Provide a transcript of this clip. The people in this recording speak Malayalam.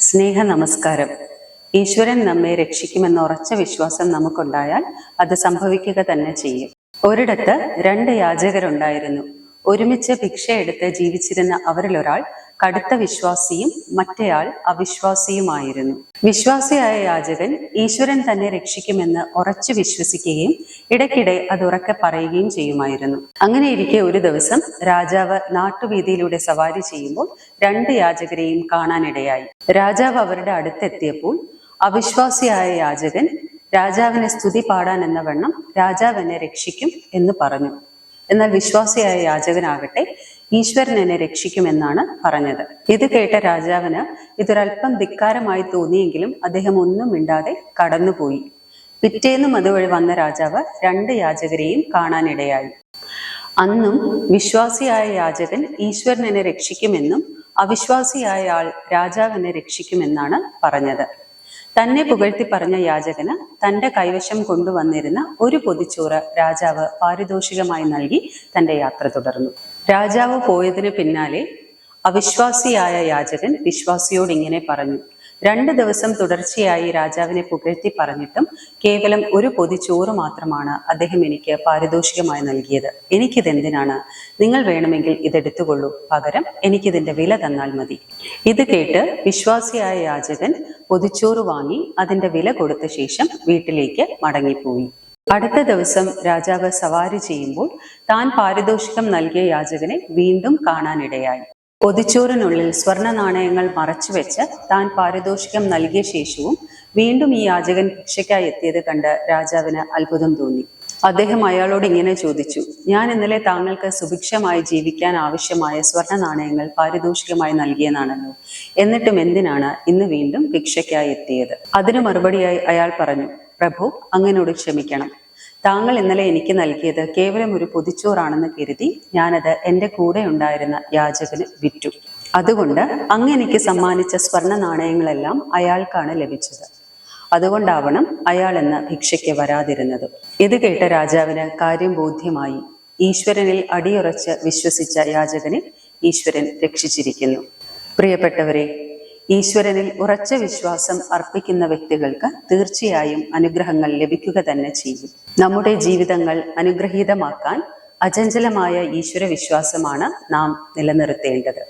സ്നേഹ നമസ്കാരം ഈശ്വരൻ നമ്മെ രക്ഷിക്കുമെന്ന ഉറച്ച വിശ്വാസം നമുക്കുണ്ടായാൽ അത് സംഭവിക്കുക തന്നെ ചെയ്യും. ഒരിടത്ത് രണ്ട് യാചകരുണ്ടായിരുന്നു. ഒരുമിച്ച് ഭിക്ഷ എടുത്ത് ജീവിച്ചിരുന്ന അവരിലൊരാൾ കടുത്ത വിശ്വാസിയും മറ്റേയാൾ അവിശ്വാസിയുമായിരുന്നു. വിശ്വാസിയായ യാചകൻ ഈശ്വരൻ തന്നെ രക്ഷിക്കുമെന്ന് ഉറച്ചു വിശ്വസിക്കുകയും ഇടയ്ക്കിടെ അത് ഉറക്കെ പറയുകയും ചെയ്യുമായിരുന്നു. അങ്ങനെയിരിക്കെ ഒരു ദിവസം രാജാവ് നാട്ടുവീതിയിലൂടെ സവാരി ചെയ്യുമ്പോൾ രണ്ട് യാചകരെയും കാണാനിടയായി. രാജാവ് അവരുടെ അടുത്തെത്തിയപ്പോൾ അവിശ്വാസിയായ യാചകൻ രാജാവിനെ സ്തുതി പാടാൻ എന്ന വണ്ണം രാജാവിനെ രക്ഷിക്കും എന്ന് പറഞ്ഞു. എന്നാൽ വിശ്വാസിയായ യാചകനാകട്ടെ ഈശ്വരൻ എന്നെ രക്ഷിക്കുമെന്നാണ് പറഞ്ഞത്. ഇത് കേട്ട രാജാവിന് ഇതൊരൽപ്പം ധിക്കാരമായി തോന്നിയെങ്കിലും അദ്ദേഹം ഒന്നും മിണ്ടാതെ കടന്നുപോയി. പിറ്റേന്നും അതുവഴി വന്ന രാജാവ് രണ്ട് യാചകരെയും കാണാനിടയായി. അന്നും വിശ്വാസിയായ യാചകൻ ഈശ്വരൻ എന്നെ രക്ഷിക്കുമെന്നും അവിശ്വാസിയായ ആൾ രാജാവ് എന്നെ രക്ഷിക്കുമെന്നാണ് പറഞ്ഞത്. തന്നെ പുകഴ്ത്തി പറഞ്ഞ യാചകന് തന്റെ കൈവശം കൊണ്ടുവന്നിരുന്ന ഒരു പൊതിച്ചോറ് രാജാവ് പാരിതോഷികമായി നൽകി തന്റെ യാത്ര തുടർന്നു. രാജാവ് പോയതിന് പിന്നാലെ അവിശ്വാസിയായ യാചകൻ വിശ്വാസിയോട് ഇങ്ങനെ പറഞ്ഞു രണ്ട് ദിവസം തുടർച്ചയായി രാജാവിനെ പുകഴ്ത്തി പറഞ്ഞിട്ടും കേവലം ഒരു പൊതി ചോറ് മാത്രമാണ് അദ്ദേഹം എനിക്ക് പാരിതോഷികമായി നൽകിയത്. എനിക്കിതെന്തിനാണ്? നിങ്ങൾ വേണമെങ്കിൽ ഇതെടുത്തുകൊള്ളൂ. പകരം എനിക്കിതിന്റെ വില തന്നാൽ മതി. ഇത് കേട്ട് വിശ്വാസിയായ യാചകൻ പൊതിച്ചോറ് വാങ്ങി അതിന്റെ വില കൊടുത്ത ശേഷം വീട്ടിലേക്ക് മടങ്ങിപ്പോയി. അടുത്ത ദിവസം രാജാവ് സവാരി ചെയ്യുമ്പോൾ താൻ പാരിതോഷികം നൽകിയ യാചകനെ വീണ്ടും കാണാനിടയായി. പൊതിച്ചോറിനുള്ളിൽ സ്വർണ നാണയങ്ങൾ മറച്ചുവെച്ച് താൻ പാരിതോഷികം നൽകിയ ശേഷവും വീണ്ടും ഈ യാചകൻ ഭിക്ഷയ്ക്കായി എത്തിയത് കണ്ട് രാജാവിന് അത്ഭുതം തോന്നി. അദ്ദേഹം അയാളോട് ഇങ്ങനെ ചോദിച്ചു ഞാൻ ഇന്നലെ താങ്കൾക്ക് സുഭിക്ഷമായി ജീവിക്കാൻ ആവശ്യമായ സ്വർണ നാണയങ്ങൾ പാരിതോഷികമായി നൽകിയെന്നാണല്ലോ. എന്നിട്ടും എന്തിനാണ് ഇന്ന് വീണ്ടും ഭിക്ഷയ്ക്കായി എത്തിയത്? അതിന് മറുപടിയായി അയാൾ പറഞ്ഞു പ്രഭു അങ്ങനോട് ക്ഷമിക്കണം. താങ്കൾ ഇന്നലെ എനിക്ക് നൽകിയത് കേവലം ഒരു പൊതിച്ചോറാണെന്ന് കരുതി ഞാനത് എന്റെ കൂടെ ഉണ്ടായിരുന്ന യാചകന് വിറ്റു. അതുകൊണ്ട് അങ്ങ് എനിക്ക് സമ്മാനിച്ച സ്വർണ നാണയങ്ങളെല്ലാം അയാൾക്കാണ് ലഭിച്ചത്. അതുകൊണ്ടാവണം അയാൾ എന്ന ഭിക്ഷയ്ക്ക് വരാതിരുന്നത്. ഇത് കേട്ട രാജാവിന് കാര്യം ബോധ്യമായി. ഈശ്വരനിൽ അടിയുറച്ച് വിശ്വസിച്ച യാചകനെ ഈശ്വരൻ രക്ഷിച്ചിരിക്കുന്നു. പ്രിയപ്പെട്ടവരെ ഈശ്വരനിൽ ഉറച്ച വിശ്വാസം അർപ്പിക്കുന്ന വ്യക്തികൾക്ക് തീർച്ചയായും അനുഗ്രഹങ്ങൾ ലഭിക്കുക തന്നെ ചെയ്യും. നമ്മുടെ ജീവിതങ്ങൾ അനുഗ്രഹീതമാക്കാൻ അചഞ്ചലമായ ഈശ്വര വിശ്വാസമാണ് നാം നിലനിർത്തേണ്ടത്.